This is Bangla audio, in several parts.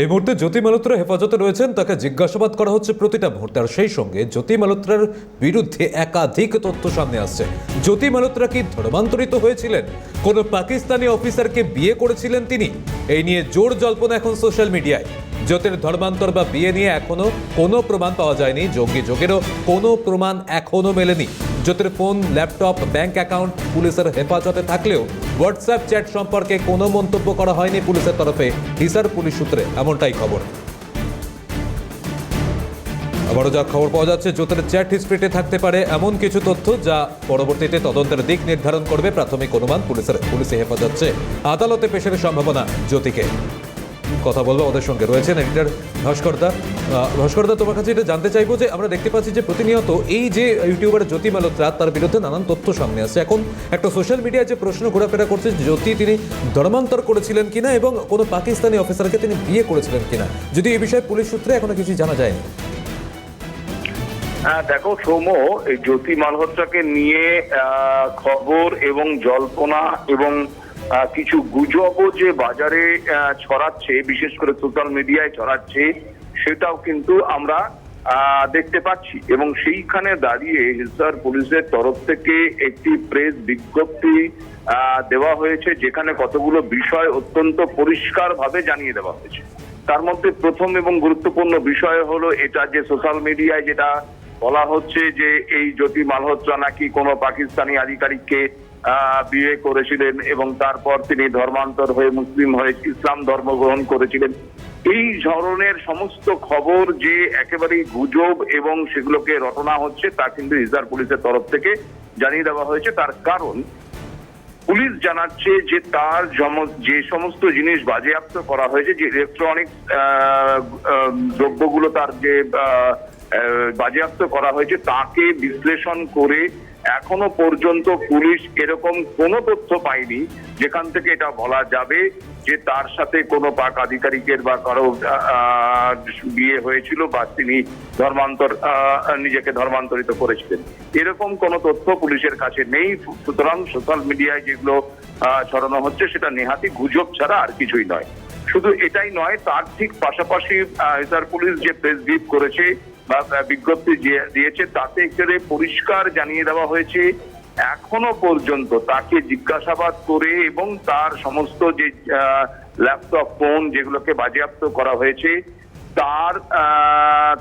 এই মুহূর্তে জ্যোতি মালোত্রা হেফাজতে রয়েছেন, তাকে জিজ্ঞাসাবাদ করা হচ্ছে প্রতিটা মুহূর্তে। আর সেই সঙ্গে জ্যোতি মালোত্রার বিরুদ্ধে একাধিক তথ্য সামনে আসছে। জ্যোতি মালোত্রা কি ধর্মান্তরিত হয়েছিলেন? কোনো পাকিস্তানি অফিসারকে বিয়ে করেছিলেন তিনি? এই নিয়ে জোর জল্পনা এখন সোশ্যাল মিডিয়ায়। জ্যোতির ধর্মান্তর বা বিয়ে নিয়ে এখনও কোনো প্রমাণ পাওয়া যায়নি। জঙ্গি যোগেরও কোনো প্রমাণ এখনও মেলেনি। জ্যোতির ফোন, ল্যাপটপ, ব্যাংক অ্যাকাউন্ট, পুলিশের হেফাজতে থাকলেও হোয়াটসঅ্যাপ চ্যাট সম্পর্কে কোনো মন্তব্য করা হয়নি পুলিশের তরফে। হিসার পুলিশ সূত্রে এমনটাই খবর। আবারও যা খবর পাওয়া যাচ্ছে, জ্যোতির চ্যাট হিস্ট্রিতে থাকতে পারে এমন কিছু তথ্য যা পরবর্তীতে তদন্তের দিক নির্ধারণ করবে প্রাথমিক অনুমান পুলিশের পুলিশে হেফাজত আদালতে পেশের সম্ভাবনা জ্যোতিকে। কথা বলব ওদের সঙ্গে। রয়েছেন এডিটর ভাস্করদা। ভাস্করদা, তোমার কাছে এটা জানতে চাইব যে আমরা দেখতে পাচ্ছি যে প্রতিনিয়ত এই যে ইউটিউবার জ্যোতি মালোত্রা তার বিরুদ্ধে নানান তথ্য সামনে আসছে। এখন একটা সোশ্যাল মিডিয়ায় যে প্রশ্ন ঘোরাফেরা করছে জ্যোতি তিনি ধর্মান্তর করেছিলেন কিনা এবং কোনো পাকিস্তানি অফিসারকে তিনি বিয়ে করেছিলেন কিনা? যদি এই বিষয়ে পুলিশ সূত্রে এখনও কিছু জানা যায়নি। হ্যাঁ দেখো সৌম এই জ্যোতি মালহোত্রাকে নিয়ে খবর এবং জল্পনা এবং কিছু গুজবও যে বাজারে ছড়াচ্ছে, বিশেষ করে সোশ্যাল মিডিয়ায় ছড়াচ্ছে, সেটাও কিন্তু আমরা দেখতে পাচ্ছি। এবং সেইখানে দাঁড়িয়ে হিসার পুলিশের তরফ থেকে একটি প্রেস বিজ্ঞপ্তি দেওয়া হয়েছে, যেখানে কতগুলো বিষয় অত্যন্ত পরিষ্কারভাবে জানিয়ে দেওয়া হয়েছে। তার মধ্যে প্রথম এবং গুরুত্বপূর্ণ বিষয় হলো এটা যে সোশ্যাল মিডিয়ায় যেটা বলা হচ্ছে যে এই জ্যোতি মালহোত্রা নাকি কোনো পাকিস্তানি আধিকারিককে বিয়ে করেছিলেন এবং তারপর তিনি ধর্মান্তর হয়ে মুসলিম হয়ে ইসলাম ধর্ম গ্রহণ করেছিলেন। এই ধরনের সমস্ত খবর যে একেবারেই গুজব এবং সেগুলোকে রটনা হচ্ছে, তা কিন্তু রিজার্ভ পুলিশের তরফ থেকে জানিয়ে দেওয়া হয়েছে। তার কারণ, পুলিশ জানাচ্ছে যে তার যে সমস্ত জিনিস বাজেয়াপ্ত করা হয়েছে, যে ইলেকট্রনিক দ্রব্যগুলো তার যে বাজেয়াপ্ত করা হয়েছে, তাকে বিশ্লেষণ করে এখনও পর্যন্ত পুলিশ এরকম কোনো তথ্য পায়নি যেখান থেকে এটা বলা যাবে যে তার সাথে কোনো পাক আধিকারিকের বা কারও বিয়ে হয়েছিল বা তিনি ধর্মান্তর নিজেকে ধর্মান্তরিত করেছিলেন। এরকম কোনো তথ্য পুলিশের কাছে নেই। সুতরাং সোশ্যাল মিডিয়ায় যেগুলো ছড়ানো হচ্ছে সেটা নেহাতি গুজব ছাড়া আর কিছুই নয়। শুধু এটাই নয়, তার ঠিক পাশাপাশি রিজার্ভ পুলিশ যে প্রেস ব্রিফ করেছে বা বিজ্ঞপ্তি দিয়েছে, তাতে একেবারে পরিষ্কার জানিয়ে দেওয়া হয়েছে, এখনও পর্যন্ত তাকে জিজ্ঞাসাবাদ করে এবং তার সমস্ত যে ল্যাপটপ, ফোন যেগুলোকে বাজেয়াপ্ত করা হয়েছে, তার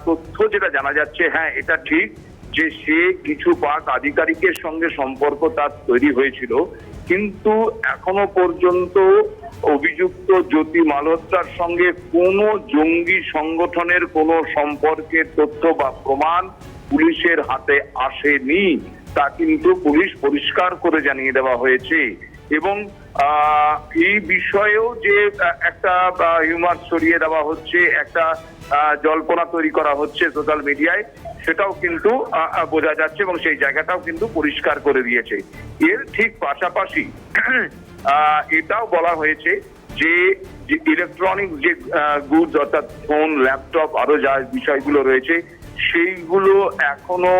তথ্য যেটা জানা যাচ্ছে হ্যাঁ এটা ঠিক যে সে কিছু পাক আধিকারিকের সঙ্গে সম্পর্ক তার তৈরি হয়েছিল। কিন্তু এখনও পর্যন্ত অভিযুক্ত জ্যোতি মালহোত্রার সঙ্গে কোনো জঙ্গি সংগঠনের কোনো সম্পর্কের তথ্য বা প্রমাণ পুলিশের হাতে আসেনি। তা কিন্তু পুলিশ পরিষ্কার করে জানিয়ে দেওয়া হয়েছে এবং এই বিষয়েও যে একটা হিউমার ছড়িয়ে দেওয়া হচ্ছে, একটা জল্পনা তৈরি করা হচ্ছে সোশ্যাল মিডিয়ায় সেটাও কিন্তু বোঝা যাচ্ছে এবং সেই জায়গাটাও কিন্তু পরিষ্কার করে দিয়েছে। এর ঠিক পাশাপাশি এটাও বলা হয়েছে যে ইলেকট্রনিক যে গুডস অর্থাৎ ফোন ল্যাপটপ আরও যা বিষয়গুলো রয়েছে, সেইগুলো এখনও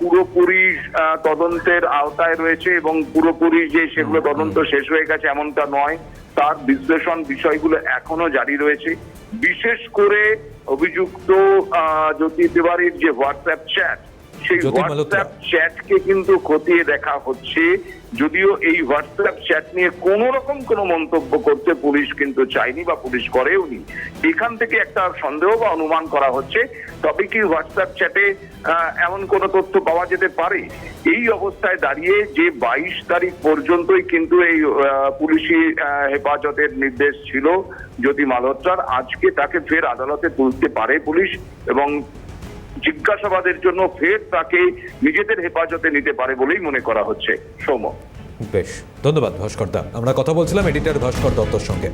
পুরোপুরি তদন্তের আওতায় রয়েছে এবং পুরোপুরি যে সেগুলো তদন্ত শেষ হয়ে গেছে এমনটা নয়। তার বিশ্লেষণ বিষয়গুলো এখনও জারি রয়েছে। বিশেষ করে অভিযুক্ত আহ, জ্যোতি তিওয়ারির যে হোয়াটসঅ্যাপ চ্যাট সেই। হোয়াটসঅ্যাপ চ্যাটকে কিন্তু খতিয়ে দেখা হচ্ছে। যদিও এই হোয়াটসঅ্যাপ চ্যাট নিয়ে কোন রকম কোনো মন্তব্য করতে পুলিশ কিন্তু চায়নি বা পুলিশ করেওনি এখান থেকে একটা সন্দেহ বা অনুমান করা হচ্ছে। তবে কি হোয়াটসঅ্যাপ চ্যাটে এমন কোন তথ্য পাওয়া যেতে পারে? এই অবস্থায় দাঁড়িয়ে যে বাইশ তারিখ পর্যন্তই কিন্তু এই পুলিশি হেফাজতের নির্দেশ ছিল জ্যোতি মালহোত্রার আজকে তাকে ফের আদালতে তুলতে পারে পুলিশ এবং জিজ্ঞাসাবাদের জন্য ফের তাকে নিজেদের হেফাজতে নিতে পারে বলেই মনে করা হচ্ছে। সৌম বেশ, ধন্যবাদ ভাস্কর দা। আমরা কথা বলছিলাম এডিটর ভাস্কর দত্তর সঙ্গে।